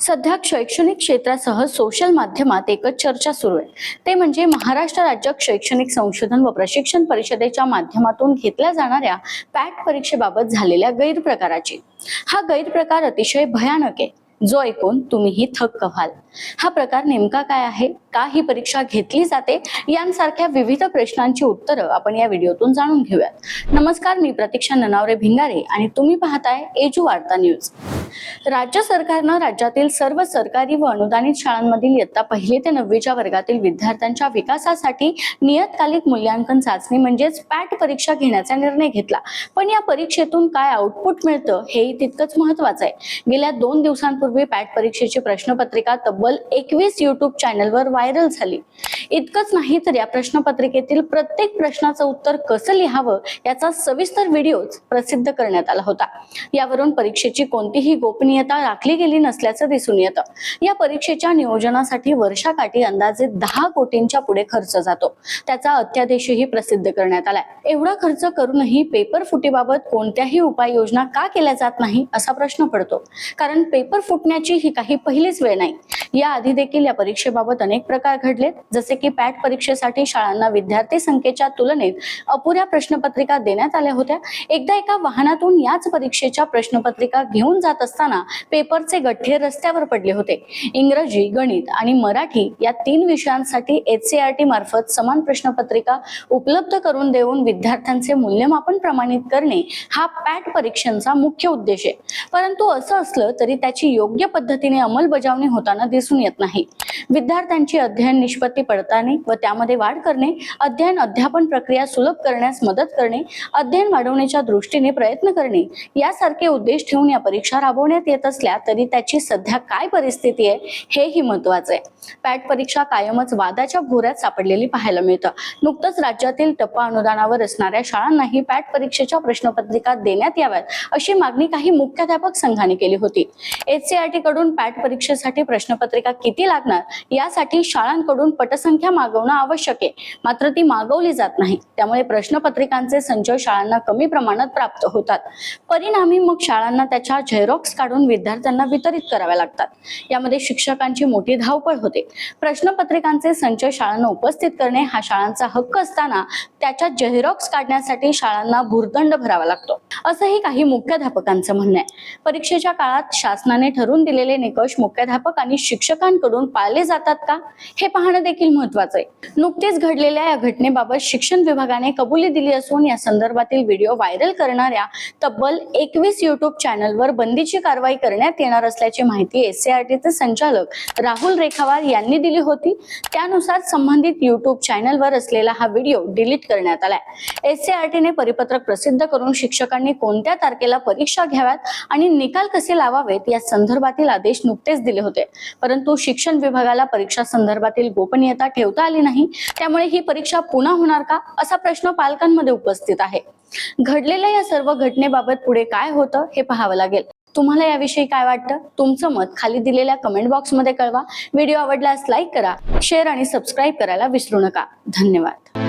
सध्या शैक्षणिक क्षेत्रासह सोशल माध्यमात एकच चर्चा सुरू आहे. ते म्हणजे महाराष्ट्र राज्य शैक्षणिक संशोधन व प्रशिक्षण परिषदेच्या माध्यमातून घेतल्या जाणाऱ्या पॅट परीक्षेबाबत झालेल्या गैरप्रकाराची. हा गैरप्रकार अतिशय भयानक आहे. जो ऐकून तुम्हीही थक्क व्हाल. हा प्रकार नेमका काय आहे? का ही परीक्षा घेतली जाते? यांसारख्या विविध प्रश्नांची उत्तरं आपण या व्हिडिओतून जाणून घेऊयात. नमस्कार मी प्रतीक्षा ननावरे भिंगारे आणि तुम्ही पाहताय एजू वार्ता न्यूज. राज्य सरकारनं राज्यातील सर्व सरकारी व अनुदानित शाळांमधील इयत्ता पहिली ते नववीच्या वर्गातील विद्यार्थ्यांच्या विकासासाठी नियतकालिक मूल्यांकन चाचणी म्हणजेच पॅट परीक्षा घेण्याचा निर्णय घेतला. पण या परीक्षेतून काय आउटपुट मिळतं हेही तितकंच महत्वाचं आहे. गेल्या दोन दिवसांपूर्वी पॅट परीक्षेची प्रश्नपत्रिका तब्बल एकवीस युट्यूब चॅनलवर व्हायरल झाली. इतकंच नाही तर या प्रश्नपत्रिकेतील प्रत्येक प्रश्नाचं उत्तर कसं लिहावं याचा सविस्तर व्हिडिओच प्रसिद्ध करण्यात आला होता. यावरून परीक्षेची कोणतीही गोपनीयता राखली गेली नसल्याचं दिसून येतं. या परीक्षेच्या नियोजनासाठी वर्षाकाठी अंदाजे दहा कोटींच्या पुढे खर्च जातो. त्याचा अध्यादेशही प्रसिद्ध करण्यात आलाय. एवढा खर्च करूनही पेपर फुटीबाबत कोणत्याही उपाययोजना का केल्या जात नाही असा प्रश्न पडतो. कारण पेपर फुटण्याची ही काही पहिलीच वेळ नाही. या आधी देखील या परीक्षेबाबत अनेक प्रकार घडलेत जसे की पॅट परीक्षेसाठी शाळांना विद्यार्थी संख्येच्या तुलनेत अपुऱ्या प्रश्नपत्रिका देण्यात आल्या होत्या. एकदा एका वाहनातून याच परीक्षेच्या प्रश्नपत्रिका घेऊन जात असताना पेपरचे गठ्ठे रस्त्यावर पडले होते. इंग्रजी गणित आणि मराठी या तीन विषयांसाठी एच टी मार्फत समान प्रश्नपत्रिका उपलब्ध करून देऊन विद्यार्थ्यांचे मूल्यमापन प्रमाणित करणे हा पॅट परीक्षांचा मुख्य उद्देश आहे. परंतु असं असलं तरी त्याची योग्य पद्धतीने अंमलबजावणी होताना दिसून येत नाही. विद्यार्थ्यांची अध्ययन निष्पत्ती पडताळणे व त्यामध्ये वाढ करणे अध्ययन अध्यापन प्रक्रिया सुलभ करण्यास मदत करणे अध्ययन वाढवण्याच्या दृष्टीने प्रयत्न करणे यासारखे उद्देश ठेवून या परीक्षा राबवण्यात येत असल्या तरी त्याची सध्या काय परिस्थिती आहे हेही महत्वाचं आहे. पॅट परीक्षा कायमच वादाच्या भोऱ्यात सापडलेली पाहायला मिळतं. नुकतंच राज्यातील टप्पा अनुदानावर असणाऱ्या शाळांनाही पॅट परीक्षेच्या प्रश्नपत्रिका देण्यात याव्यात अशी मागणी काही मुख्याध्यापक संघाने केली होती. एचसीआरटी कडून पॅट परीक्षेसाठी प्रश्नपत्रिका किती लागणार यासाठी शाळांकडून पटसंख्या मागवणं आवश्यक आहे. मात्र ती मागवली जात नाही. त्यामुळे प्रश्नपत्रिकांचे संचय शाळांना कमी प्रमाणात प्राप्त होतात. परिणामी मग शाळांना त्याच्या झेरॉक्स काढून विद्यार्थ्यांना वितरित कराव्या लागतात. यामध्ये शिक्षकांची मोठी धावपळ होते. प्रश्नपत्रिकांचे संचय शाळांना उपस्थित करणे हा शाळांचा हक्क असताना त्याच्या झेरॉक्स काढण्यासाठी शाळांना भुर्दंड भरावा लागतो. असंही काही मुख्याध्यापकांचं म्हणणं आहे. परीक्षेच्या काळात शासनाने ठरवून दिलेले निकष मुख्याध्यापक आणि शिक्षकांकडून पाळले जातात का? हे पाहणं देखील महत्वाचं आहे. नुकतेच घडलेल्या या घटनेबाबत शिक्षण विभागाने कबुली दिली असून या संदर्भातील व्हिडिओ व्हायरल करणाऱ्या तब्बल एकवीस युट्यूब चॅनलवर बंदीची कारवाई करण्यात येणार असल्याची माहिती एससीआरटीचे संचालक राहुल रेखावार यांनी दिली होती. त्यानुसार संबंधित युट्यूब चॅनलवर असलेला हा व्हिडिओ डिलीट करण्यात आलाय. एससीआरटीने परिपत्रक प्रसिद्ध करून शिक्षकांनी कोणत्या तारखेला परीक्षा घ्याव्यात आणि निकाल कसे लावावेत या संदर्भातील आदेश नुकतेच दिले होते. परंतु शिक्षण विभागाला परीक्षा संदर्भातील गोपनीयता ठेवता आली नाही. त्यामुळे ही परीक्षा पुन्हा होणार का? असा प्रश्न पालकांमध्ये उपस्थित आहे. घडलेल्या या सर्व घटनेबाबत पुढे काय होतं हे पाहावं लागेल. तुम्हाला याविषयी काय वाटतं? तुमचं मत खाली दिलेल्या कमेंट बॉक्समध्ये कळवा. व्हिडिओ आवडल्यास लाईक करा शेअर आणि सबस्क्राईब करायला विसरू नका. धन्यवाद.